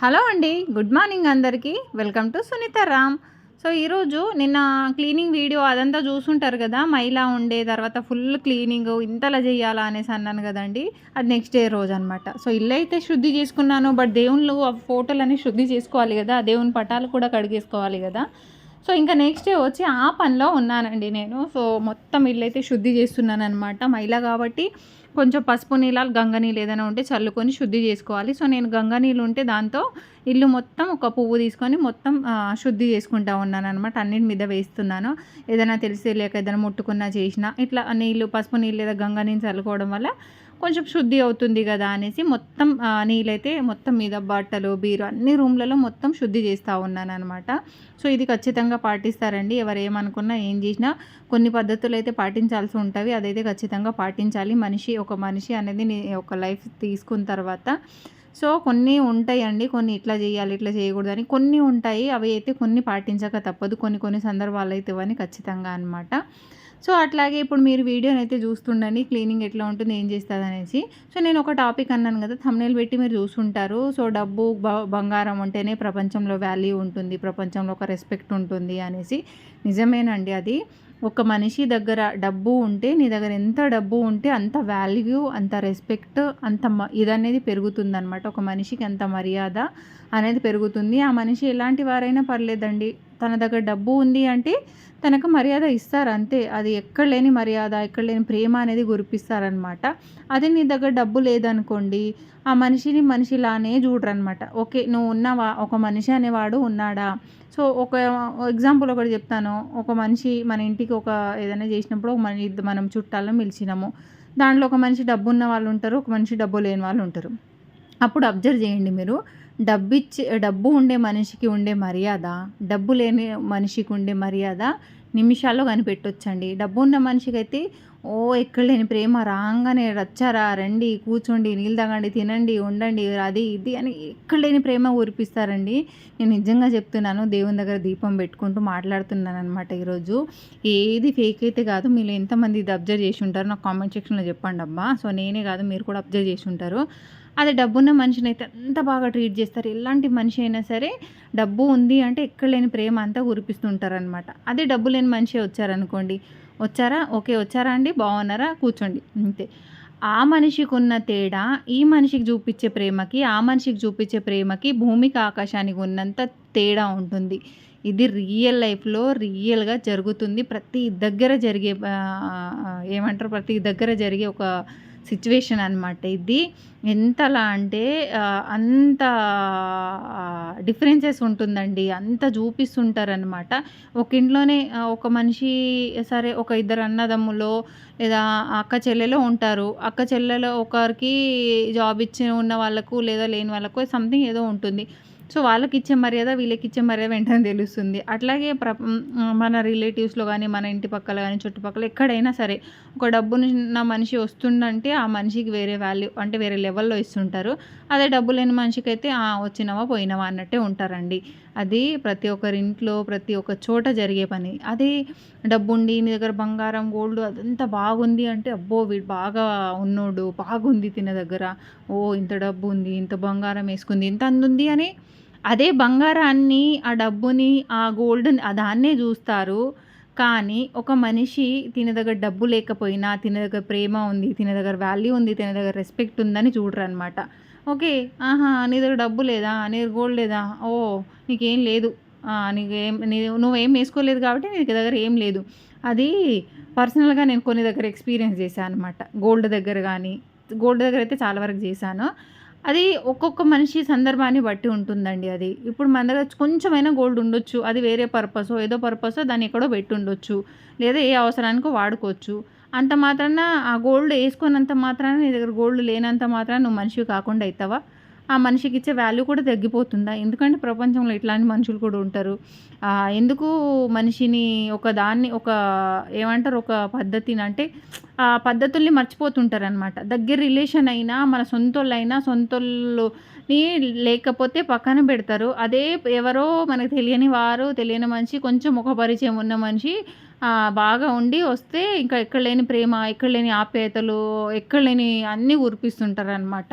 Hello అండి good morning అందరికీ. Welcome to Sunitha Ram. So ఈరోజు నిన్న క్లీనింగ్ వీడియో అదంతా చూసుంటారు కదా మైలా ఉండే తర్వాత ఫుల్ క్లీనింగ్ ఇంతలా చేయాలా అనేసి అన్నాను కదండి. అది నెక్స్ట్ డే రోజు అనమాట సో ఇల్లు అయితే శుద్ధి చేసుకున్నాను బట్ దేవుళ్ళు ఆ ఫోటోలు శుద్ధి చేసుకోవాలి కదా ఆ దేవుని పటాలు కూడా కడిగేసుకోవాలి కదా. సో ఇంకా నెక్స్ట్ డే వచ్చి ఆ పనిలో ఉన్నానండి నేను. సో మొత్తం ఇల్లు అయితే శుద్ధి చేస్తున్నాను అనమాట మైలా కాబట్టి. కొంచెం పసుపు నీళ్ళు గంగ నీళ్ళు ఏదైనా ఉంటే చల్లుకొని శుద్ధి చేసుకోవాలి. సో నేను గంగ నీళ్ళు ఉంటే దాంతో ఇల్లు మొత్తం ఒక పువ్వు తీసుకొని మొత్తం శుద్ధి చేసుకుంటా ఉన్నాను అనమాట అన్నిటి మీద వేస్తున్నాను. ఏదైనా తెలిసి లేక ఏదైనా ముట్టుకున్నా చేసినా. ఇట్లా నీళ్ళు పసుపు నీళ్ళు లేదా గంగ నీళ్ళు చల్లుకోవడం వల్ల కొంచెం శుద్ధి అవుతుంది కదా అనేసి మొత్తం నీళ్ళైతే మొత్తం మీద బట్టలు బీరు అన్ని రూమ్లలో మొత్తం శుద్ధి చేస్తూ ఉన్నాను అనమాట సో ఇది ఖచ్చితంగా పాటిస్తారండి. ఎవరు ఏమనుకున్నా ఏం చేసినా కొన్ని పద్ధతులు అయితే పాటించాల్సి ఉంటుంది అదైతే ఖచ్చితంగా పాటించాలి. మనిషి ఒక మనిషి అనేది ఒక లైఫ్ తీసుకున్న తర్వాత. సో కొన్ని ఉంటాయండి. కొన్ని ఇట్లా చేయాలి ఇట్లా చేయకూడదు అని. కొన్ని ఉంటాయి. అవి అయితే కొన్ని పాటించక తప్పదు. కొన్ని కొన్ని సందర్భాలు అయితే ఇవన్నీ ఖచ్చితంగా అనమాట సో అట్లాగే ఇప్పుడు మీరు వీడియోని అయితే చూస్తుండండి క్లీనింగ్ ఎట్లా ఉంటుంది ఏం చేస్తుంది అనేసి సో నేను ఒక టాపిక్ అన్నాను కదా థమ్నేల్ పెట్టి మీరు చూస్తుంటారు సో డబ్బు బంగారం ఉంటేనే ప్రపంచంలో వాల్యూ ఉంటుంది ప్రపంచంలో ఒక రెస్పెక్ట్ ఉంటుంది అనేసి. నిజమేనండి అది. ఒక మనిషి దగ్గర డబ్బు ఉంటే నీ దగ్గర ఎంత డబ్బు ఉంటే అంత వాల్యూ అంత రెస్పెక్ట్ అంత ఇదనేది పెరుగుతుందనమాట ఒక మనిషికి అంత మర్యాద అనేది పెరుగుతుంది. ఆ మనిషి ఎలాంటి వారైనా పర్లేదండి. తన దగ్గర డబ్బు ఉంది అంటే తనకు మర్యాద ఇస్తారు అంతే. అది ఎక్కడ లేని మర్యాద ఎక్కడ లేని ప్రేమ అనేది గురిపిస్తారనమాట. అదే నీ దగ్గర డబ్బు లేదనుకోండి ఆ మనిషిని మనిషిలానే చూడరనమాట. ఓకే నువ్వు ఉన్నావా? ఒక మనిషి అనేవాడు ఉన్నాడా? సో ఒక ఎగ్జాంపుల్ ఒకటి చెప్తాను. ఒక మనిషి మన ఇంటికి ఒక ఏదైనా చేసినప్పుడు ఒక మన మనం చుట్టాలను పిలిచినాము. దాంట్లో ఒక మనిషి డబ్బు ఉన్న వాళ్ళు ఉంటారు ఒక మనిషి డబ్బు లేని వాళ్ళు ఉంటారు. అప్పుడు అబ్జర్వ్ చేయండి మీరు. డబ్బు డబ్బు ఉండే మనిషికి ఉండే మర్యాద డబ్బు లేని మనిషికి ఉండే మర్యాద నిమిషాల్లో కనిపెట్టొచ్చండి. డబ్బు ఉన్న మనిషికి అయితే ఓ ఎక్కడ లేని ప్రేమ రాగానే రచ్చారా రండి కూర్చోండి నీళ్ళు తాగండి తినండి ఉండండి అది ఇది అని ఎక్కడ లేని ప్రేమ ఊరిపిస్తారండి. నేను నిజంగా చెప్తున్నాను దేవుని దగ్గర దీపం పెట్టుకుంటూ మాట్లాడుతున్నాను అనమాట ఈరోజు. ఏది ఫేక్ అయితే కాదు మీరు ఎంతమంది ఇది అబ్జర్వ్ చేసి ఉంటారు నాకు కామెంట్ సెక్షన్లో చెప్పండి అమ్మా సో నేనే కాదు మీరు కూడా అబ్జర్వ్ చేసి ఉంటారు. అదే డబ్బున్న మనిషిని అయితే అంత బాగా ట్రీట్ చేస్తారు. ఎలాంటి మనిషి అయినా సరే డబ్బు ఉంది అంటే ఎక్కడ లేని ప్రేమ అంతా ఉరిపిస్తుంటారనమాట అదే డబ్బు లేని మనిషి వచ్చారనుకోండి. వచ్చారా? ఓకే వచ్చారా అండి? బాగున్నారా? కూర్చోండి. అంతే. ఆ మనిషికి ఉన్న తేడా ఈ మనిషికి చూపించే ప్రేమకి ఆ మనిషికి చూపించే ప్రేమకి భూమికి ఆకాశానికి ఉన్నంత తేడా ఉంటుంది. ఇది రియల్ లైఫ్లో రియల్గా జరుగుతుంది. ప్రతి దగ్గర జరిగే ఏమంటారు? ప్రతి దగ్గర జరిగే ఒక సిచ్యువేషన్ అనమాట ఇది. ఎంతలా అంటే అంత డిఫరెన్సెస్ ఉంటుందండి. అంత చూపిస్తుంటారనమాట ఒక ఇంట్లోనే ఒక మనిషి సరే ఒక ఇద్దరు అన్నదమ్ములో లేదా అక్క చెల్లెలో ఉంటారు. అక్క చెల్లెలో ఒకరికి జాబ్ ఇచ్చి ఉన్న వాళ్ళకు లేదా లేని వాళ్ళకు సంథింగ్ ఏదో ఉంటుంది. సో వాళ్ళకి ఇచ్చే మర్యాద వీళ్ళకి ఇచ్చే మర్యాద వెంటనే తెలుస్తుంది. అట్లాగే ప్ర మన రిలేటివ్స్లో కానీ మన ఇంటి పక్కల కానీ చుట్టుపక్కల ఎక్కడైనా సరే ఒక డబ్బున్న మనిషి వస్తుందంటే ఆ మనిషికి వేరే వాల్యూ అంటే వేరే లెవెల్లో ఇస్తుంటారు. అదే డబ్బు లేని మనిషికి అయితే వచ్చినవా పోయినవా అన్నట్టే ఉంటారండి. అది ప్రతి ఒక్కరింట్లో ప్రతి ఒక్క చోట జరిగే పని. అదే డబ్బు ఉండి నీ దగ్గర బంగారం గోల్డ్ అదంతా బాగుంది అంటే అబ్బో వీడు బాగా ఉన్నోడు బాగుంది తిన దగ్గర. ఓ ఇంత డబ్బు ఉంది ఇంత బంగారం వేసుకుంది ఇంత అందుంది అని అదే బంగారాన్ని ఆ డబ్బుని ఆ గోల్డ్ని దాన్నే చూస్తారు. కానీ ఒక మనిషి తిన దగ్గర డబ్బు లేకపోయినా తిన దగ్గర ప్రేమ ఉంది తిన దగ్గర వాల్యూ ఉంది తిన దగ్గర రెస్పెక్ట్ ఉందని చూడరు అనమాట ఓకే ఆహా నీ దగ్గర డబ్బు లేదా? నీ గోల్డ్ లేదా? ఓ నీకేం లేదు. నీకేం నువ్వేం వేసుకోలేదు కాబట్టి నీ దగ్గర ఏం లేదు. అది పర్సనల్గా నేను కొన్ని దగ్గర ఎక్స్పీరియన్స్ చేశాను అనమాట గోల్డ్ దగ్గర కానీ గోల్డ్ దగ్గర అయితే చాలా వరకు చేశాను. అది ఒక్కొక్క మనిషి సందర్భాన్ని బట్టి ఉంటుందండి అది. ఇప్పుడు మన దగ్గర కొంచెమైనా గోల్డ్ ఉండొచ్చు అది వేరే పర్పస్ ఏదో పర్పస్ దాన్ని ఎక్కడో పెట్టి ఉండొచ్చు లేదా ఏ అవసరానికో వాడుకోవచ్చు. అంత మాత్రాన ఆ గోల్డ్ వేసుకున్నంత మాత్రాన నీ దగ్గర గోల్డ్ లేనంత మాత్రాన నువ్వు మనిషి కాకుండా అవుతావా ఆ మనిషికి ఇచ్చే వాల్యూ కూడా తగ్గిపోతుందా? ఎందుకంటే ప్రపంచంలో ఇట్లాంటి మనుషులు కూడా ఉంటారు. ఎందుకు మనిషిని ఒక దాన్ని ఒక ఏమంటారు ఒక పద్ధతిని అంటే పద్ధతుల్ని మర్చిపోతుంటారనమాట దగ్గర రిలేషన్ అయినా మన సొంతోళ్ళైనా సొంతోళ్ళని లేకపోతే పక్కన పెడతారు. అదే ఎవరో మనకు తెలియని వారు తెలియని మనిషి కొంచెం ఒక పరిచయం ఉన్న మనిషి బాగా ఉండి వస్తే ఇంకా ఎక్కడ లేని ప్రేమ ఎక్కడ లేని ఆప్యాయతలు ఎక్కడ లేని అన్నీ కురిపిస్తుంటారు అనమాట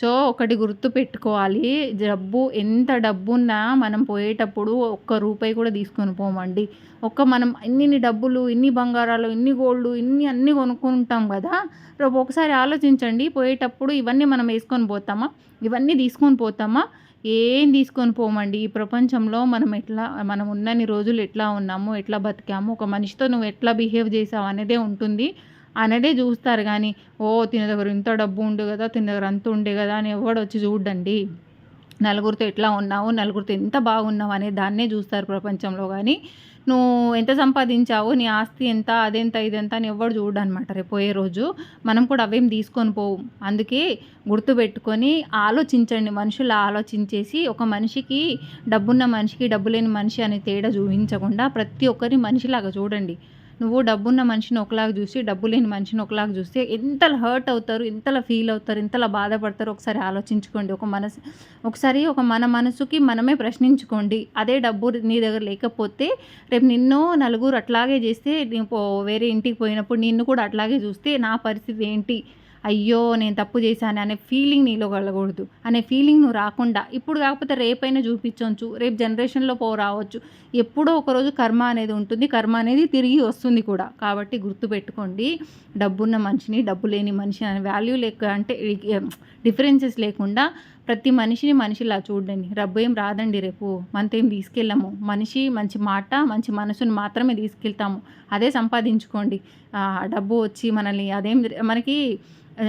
సో ఒకటి గుర్తు పెట్టుకోవాలి. డబ్బు ఎంత డబ్బున్నా మనం పోయేటప్పుడు ఒక్క రూపాయి కూడా తీసుకొని పోమండి. ఒక్క మనం ఇన్ని డబ్బులు ఇన్ని బంగారాలు ఇన్ని గోల్డ్ ఇన్ని అన్నీ కొనుక్కుంటాం కదా రేపు ఒకసారి ఆలోచించండి. పోయేటప్పుడు ఇవన్నీ మనం వేసుకొని పోతామా? ఇవన్నీ తీసుకొని పోతామా? ఏం తీసుకొని పోమండి? ఈ ప్రపంచంలో మనం ఎట్లా మనం ఉన్నన్ని రోజులు ఎట్లా ఉన్నాము ఎట్లా బతికాము ఒక మనిషితో నువ్వు ఎట్లా బిహేవ్ చేసావు అనేదే ఉంటుంది. అనేదే చూస్తారు కానీ ఓ తిన దగ్గర ఇంత డబ్బు ఉండు కదా తిన దగ్గర అంత ఉండే కదా అని ఎవడు వచ్చి చూడండి నలుగురితో ఎట్లా ఉన్నావు? నలుగురితో ఎంత బాగున్నావు అనే దాన్నే చూస్తారు ప్రపంచంలో కానీ నువ్వు ఎంత సంపాదించావు నీ ఆస్తి ఎంత అదెంత ఇదెంత అని ఎవడు చూడనమాట అనమాట రేపు పోయే రోజు. మనం కూడా అవేం తీసుకొని పోవు. అందుకే గుర్తుపెట్టుకొని ఆలోచించండి. మనుషులు ఆలోచించేసి ఒక మనిషికి డబ్బున్న మనిషికి డబ్బు లేని మనిషి అనే తేడా చూపించకుండా ప్రతి ఒక్కరి మనిషిలాగా చూడండి. నువ్వు డబ్బున్న మనిషిని ఒకలాగా చూసి డబ్బు లేని మనిషిని ఒకలాగా చూస్తే ఎంతలా హర్ట్ అవుతారు ఎంతలా ఫీల్ అవుతారు ఎంతలా బాధపడతారు ఒకసారి ఆలోచించుకోండి. ఒక మనసు ఒకసారి ఒక మన మనసుకి మనమే ప్రశ్నించుకోండి. అదే డబ్బు నీ దగ్గర లేకపోతే రేపు నిన్ను నలుగురు అట్లాగే చేస్తే వేరే ఇంటికి పోయినప్పుడు నిన్ను కూడా అట్లాగే చూస్తే నా పరిస్థితి ఏంటి? అయ్యో నేను తప్పు చేశాను అనే ఫీలింగ్ నీలో కలగకూడదు. అనే ఫీలింగ్ నువ్వు రాకుండా ఇప్పుడు కాకపోతే రేపైనా చూపించవచ్చు రేపు జనరేషన్లో పో రావచ్చు. ఎప్పుడో ఒకరోజు కర్మ అనేది ఉంటుంది. కర్మ అనేది తిరిగి వస్తుంది కూడా. కాబట్టి గుర్తుపెట్టుకోండి డబ్బున్న మనిషిని డబ్బు లేని మనిషి అనే వాల్యూ లేక అంటే డిఫరెన్సెస్ లేకుండా ప్రతి మనిషిని మనిషిలా చూడండి. డబ్బు ఏం రాదండి రేపు. మనతో ఏం తీసుకెళ్ళాము. మనిషి మంచి మాట మంచి మనసుని మాత్రమే తీసుకెళ్తాము. అదే సంపాదించుకోండి. డబ్బు వచ్చి మనల్ని అదేం మనకి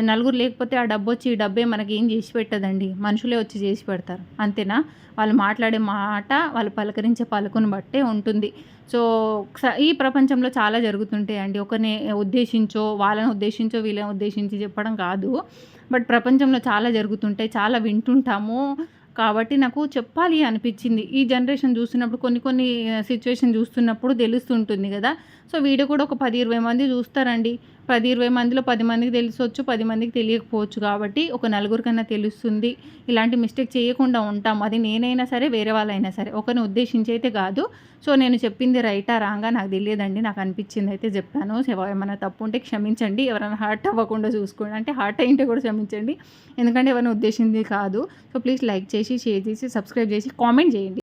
నలుగురు లేకపోతే ఆ డబ్బు వచ్చి ఈ డబ్బే మనకి ఏం చేసి పెట్టదండి. మనుషులే వచ్చి చేసి పెడతారు. అంతేనా? వాళ్ళు మాట్లాడే మాట వాళ్ళు పలకరించే పలుకుని బట్టే ఉంటుంది. సో ఈ ప్రపంచంలో చాలా జరుగుతుంటాయండి. ఒకరిని ఉద్దేశించో వాళ్ళని ఉద్దేశించో వీళ్ళని ఉద్దేశించి చెప్పడం కాదు. బట్ ప్రపంచంలో చాలా జరుగుతుంటాయి చాలా వింటుంటాము. కాబట్టి నాకు చెప్పాలి అనిపించింది. ఈ జనరేషన్ చూస్తున్నప్పుడు కొన్ని కొన్ని సిచ్యువేషన్ చూస్తున్నప్పుడు తెలుస్తుంటుంది కదా. సో వీడియో కూడా ఒక పది ఇరవై మంది చూస్తారండి. పది ఇరవై మందిలో పది మందికి తెలిసొచ్చు పది మందికి తెలియకపోవచ్చు కాబట్టి ఒక నలుగురికన్నా తెలుస్తుంది. ఇలాంటి మిస్టేక్ చేయకుండా ఉంటాం. అది నేనైనా సరే వేరే వాళ్ళైనా సరే. ఒకరిని ఉద్దేశించి అయితే కాదు. సో నేను చెప్పింది రైటా రాంగా నాకు తెలియదండి. నాకు అనిపించింది అయితే చెప్పాను. ఏమైనా తప్పు ఉంటే క్షమించండి. ఎవరైనా హార్ట్ అవ్వకుండా చూసుకోండి. అంటే హార్ట్ అయింటే కూడా క్షమించండి. ఎందుకంటే ఎవరైనా ఉద్దేశించింది కాదు. సో ప్లీజ్ లైక్ చేసి షేర్ చేసి సబ్స్క్రైబ్ చేసి కామెంట్ చేయండి.